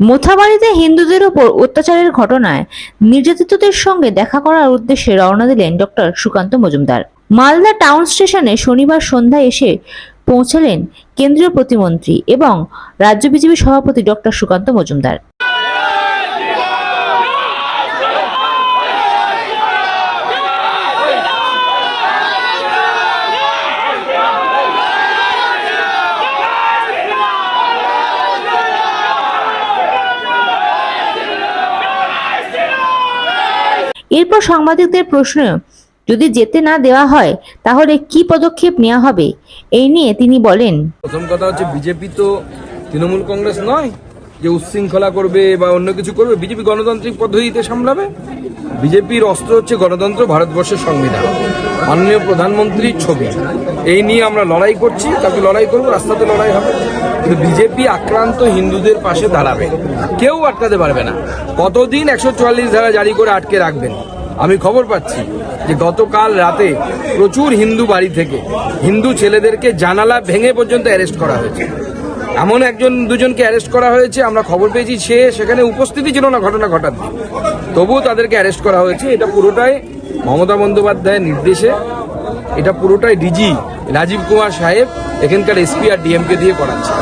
মোথাবাড়িতে হিন্দুদের উপর অত্যাচারের ঘটনায় নির্যাতিতদের সঙ্গে দেখা করার উদ্দেশ্যে রওনা দিলেন ডক্টর সুকান্ত মজুমদার। মালদা টাউন স্টেশনে শনিবার সন্ধ্যায় এসে পৌঁছালেন কেন্দ্রীয় প্রতিমন্ত্রী এবং রাজ্য বিজেপি সভাপতি ডক্টর সুকান্ত মজুমদার। এরপর সাংবাদিকদের প্রশ্ন, যদি যেতে না দেওয়া হয়, তাহলে কি পদক্ষেপ নেওয়া হবে? এই নিয়ে তিনি বলেন, প্রথম কথা হচ্ছে বিজেপি তো তৃণমূল কংগ্রেস নয় যে উচ্ছৃঙ্খলা করবে বা অন্য কিছু করবে, বিজেপি গণতান্ত্রিক পদ্ধতিতে সামলাবে। বিজেপির অস্ত্র হচ্ছে গণতন্ত্র, ভারতবর্ষের সংবিধান। মাননীয় প্রধানমন্ত্রীর ছবি। এই নিয়ে আমরা লড়াই করছি তাকে লড়াই করব রাস্তাতে লড়াই হবে। কিন্তু বিজেপি আক্রান্ত হিন্দুদের পাশে দাঁড়াবে। কেউ আটকাতে পারবে না। কতদিন একশো চুয়াল্লিশ ধারা জারি করে আটকে রাখবেন? আমি খবর পাচ্ছি যে গতকাল রাতে প্রচুর হিন্দু বাড়ি থেকে হিন্দু ছেলেদেরকে জানালা ভেঙে পর্যন্ত অ্যারেস্ট করা হয়েছে। এমন একজন দুজনকে অ্যারেস্ট করা হয়েছে, আমরা খবর পেয়েছি সে সেখানে উপস্থিতি ছিল না ঘটনা ঘটার তবুও তাদেরকে অ্যারেস্ট করা হয়েছে। এটা পুরোটাই মমতা বন্দ্যোপাধ্যায়ের নির্দেশে। এটা পুরোটাই ডিজি রাজীব কুমার সাহেব, এখানকার এসপি আর ডিএমকে দিয়ে করাচ্ছে।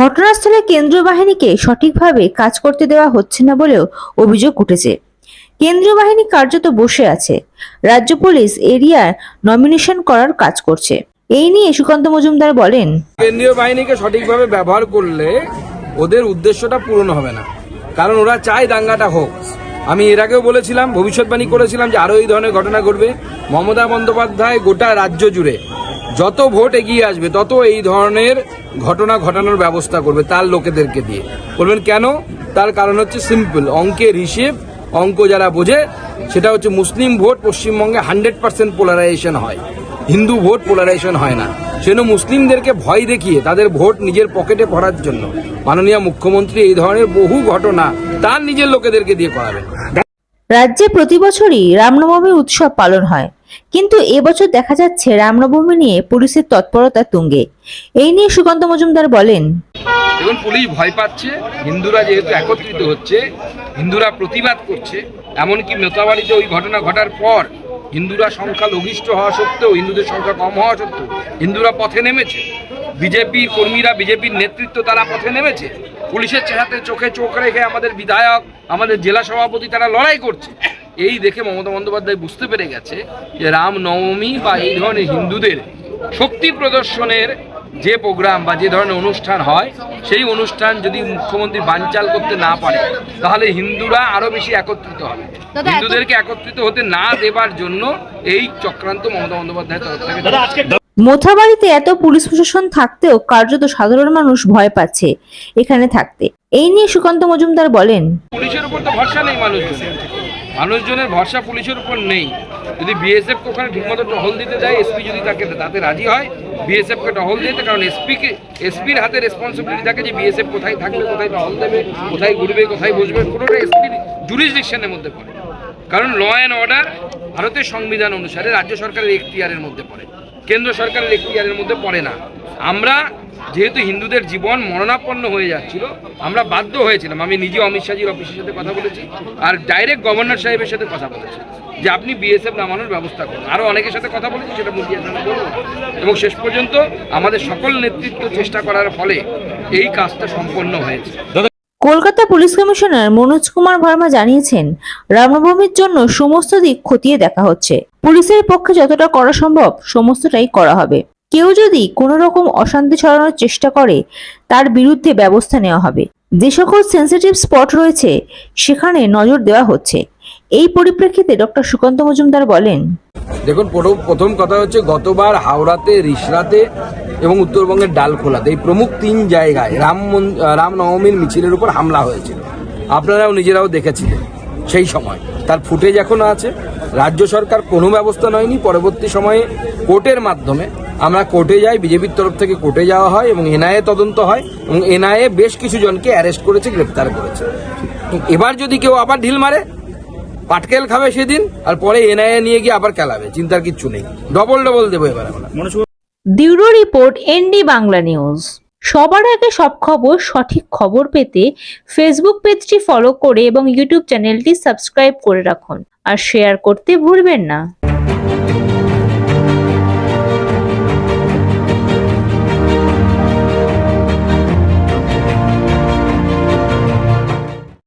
ঘটনাস্থলে কেন্দ্রীয় বাহিনীকে সঠিকভাবে কাজ করতে দেওয়া হচ্ছে না বলেও অভিযোগ উঠেছে। কেন্দ্রীয় বাহিনী কার্যত বসে আছে। রাজ্য পুলিশ এরিয়ার নমিনেশন করার কাজ করছে। এই নিয়ে সুকান্ত মজুমদার বলেন, কেন্দ্রীয় বাহিনীকে সঠিকভাবে ব্যবহার করলে ওদের উদ্দেশ্যটা পূরণ হবে না। কারণ ওরা চায় দাঙ্গাটা হোক। আমি এর আগেও বলেছিলাম, ভবিষ্যৎবাণী করেছিলাম যে আরও এই ধরনের ঘটনা ঘটবে। মমতা বন্দ্যোপাধ্যায় গোটা রাজ্য জুড়ে যত ভোট এগিয়ে আসবে, তত এই ধরনের ঘটনা ঘটানোর ব্যবস্থা করবে তার লোকেদেরকে দিয়ে। বলবেন, কেন? তার কারণ হচ্ছে সিম্পল অঙ্কের হিসেব অঙ্ক যারা বোঝে সেটা হচ্ছে মুসলিম ভোট পশ্চিমবঙ্গে হান্ড্রেড পার্সেন্ট পোলারাইজেশন হয়। হিন্দু ভোট পোলারাইজেশন হয় না। সেজন্য মুসলিমদেরকে ভয় দেখিয়ে তাদের ভোট নিজের পকেটে ভরার জন্য মাননীয় মুখ্যমন্ত্রী এই ধরনের বহু ঘটনা তার নিজের লোকেদেরকে দিয়ে করাবেন। রাজ্যে প্রতি বছরই রামনবমী উৎসব পালন হয়। কিন্তু এবছর দেখা যাচ্ছে রামনবমী নিয়ে পুলিশের তৎপরতা তুঙ্গে। এই নিয়ে সুকান্ত মজুমদার বলেন দেখুন পুলিশ ভয় পাচ্ছে। হিন্দুরা যেহেতু একত্রিত হচ্ছে হিন্দুরা প্রতিবাদ করছে, এমনকি মেতাবাড়িতে ওই ঘটনা ঘটার পর হিন্দুরা সংখ্যা লঘিষ্ঠ হওয়া সত্ত্বেও, হিন্দুদের সংখ্যা কম হওয়া সত্ত্বেও হিন্দুরা পথে নেমেছে। বিজেপি কর্মীরা, বিজেপির নেতৃত্ব তারা পথে নেমেছে। পুলিশের চেহারাতে চোখে চোখ রেখে আমাদের বিধায়ক, আমাদের জেলা সভাপতি তারা লড়াই করছে। এই দেখে মমতা বন্দ্যোপাধ্যায় বুঝতে পেরে গেছে যে রাম নবমী বা এই ধরনের হিন্দুদের শক্তি প্রদর্শনের যে প্রোগ্রাম বা যে ধরনের অনুষ্ঠান হয় সেই অনুষ্ঠান যদি মুখ্যমন্ত্রী বানচাল করতে না পারে তাহলে হিন্দুরা আরও বেশি একত্রিত হবে। হিন্দুদেরকে একত্রিত হতে না দেবার জন্য এই চক্রান্ত মমতা বন্দ্যোপাধ্যায়ের তরফ থেকে মোথাবাড়িতে এত পুলিশ প্রশাসন থাকতেও কার্যত সাধারণ মানুষ ভয় পাচ্ছে এখানে থাকতে। এই নিয়ে সুকান্ত মজুমদার বলেন, পুলিশের উপর তো ভরসা নেই মানুষজনের। মানুষজনের ভরসা পুলিশের উপর নেই। যদি বিএসএফ ওখানে ঠিকমতো টহল দিতে দেয় এসপি যদি তাকে তাতে রাজি হয় বিএসএফকে টহল দিতে কারণ এসপিকে এসপির হাতে রেসপন্সিবিলিটি থাকে যে বিএসএফ কোথায় থাকবে, কোথায় টহল দেবে, কোথায় ঘুরবে, কোথায় বসবে। পুরোটা এসপির জুরিসডিকশনের মধ্যে পড়ে। কারণ ল অ্যান্ড অর্ডার ভারতের সংবিধান অনুসারে রাজ্য সরকারের এখতিয়ারের মধ্যে পড়ে। কেন্দ্র সরকারের এখতিয়ারের মধ্যে পড়ে না। আমরা যেহেতু হিন্দুদের জীবন মরণাপন্ন হয়ে যাচ্ছিল, আমরা বাধ্য হয়েছিলাম। আমি নিজে অমিত শাহজির অফিসের সাথে কথা বলেছি আর ডাইরেক্ট গভর্নর সাহেবের সাথে কথা বলেছি যে আপনি বিএসএফ নামানোর ব্যবস্থা করুন। আরও অনেকের সাথে কথা বলেছি, সেটা মিডিয়ার বলব। এবং শেষ পর্যন্ত আমাদের সকল নেতৃত্ব চেষ্টা করার ফলে এই কাজটা সম্পন্ন হয়েছে। কলকাতা পুলিশ কমিশনার মনোজ কুমার ভার্মা জানিয়েছেন, রামনবমীর জন্য সমস্ত দিক খতিয়ে দেখা হচ্ছে। পুলিশের পক্ষে যতটা করা সম্ভব সমস্তটাই করা হবে। কেউ যদি কোনো রকম অশান্তি ছড়ানোর চেষ্টা করে, তার বিরুদ্ধে ব্যবস্থা নেওয়া হবে। যে সকল সেন্সিটিভ স্পট রয়েছে, সেখানে নজর দেওয়া হচ্ছে। এই পরিপ্রেক্ষিতে ডক্টর সুকান্ত মজুমদার বলেন দেখুন, প্রথম- কথা হচ্ছে গতবার হাওড়াতে, রিসরাতে এবং উত্তরবঙ্গের ডালখোলাতে এই প্রমুখ তিন জায়গায় রাম মন- রামনবমীর মিছিলের উপর হামলা হয়েছিল। আপনারাও নিজেরাও দেখেছিলেন সেই সময়। তার ফুটেজ এখনও আছে। রাজ্য সরকার কোনো ব্যবস্থা নয়নি। পরবর্তী সময়ে কোর্টের মাধ্যমে আমরা কোর্টে যাই, বিজেপির তরফ থেকে কোর্টে যাওয়া হয় এবং এনআইএ তদন্ত হয় এবং এনআইএ বেশ কিছু জনকে অ্যারেস্ট করেছে, গ্রেপ্তার করেছে। এবার যদি কেউ আবার ঢিল মারে পাটকেল খাবে সেদিন আর পরে এনআইএ নিয়ে গিয়ে আবার খেলাবে চিন্তার কিচ্ছু নেই। ডবল ডবল দেবো এবার আমরা। ডিউরো রিপোর্ট এনডি বাংলা নিউজ। সবার আগে সব খবর সঠিক খবর পেতে ফেসবুক পেজটি ফলো করে এবং ইউটিউব চ্যানেলটি সাবস্ক্রাইব করে রাখুন। আর শেয়ার করতে ভুলবেন না।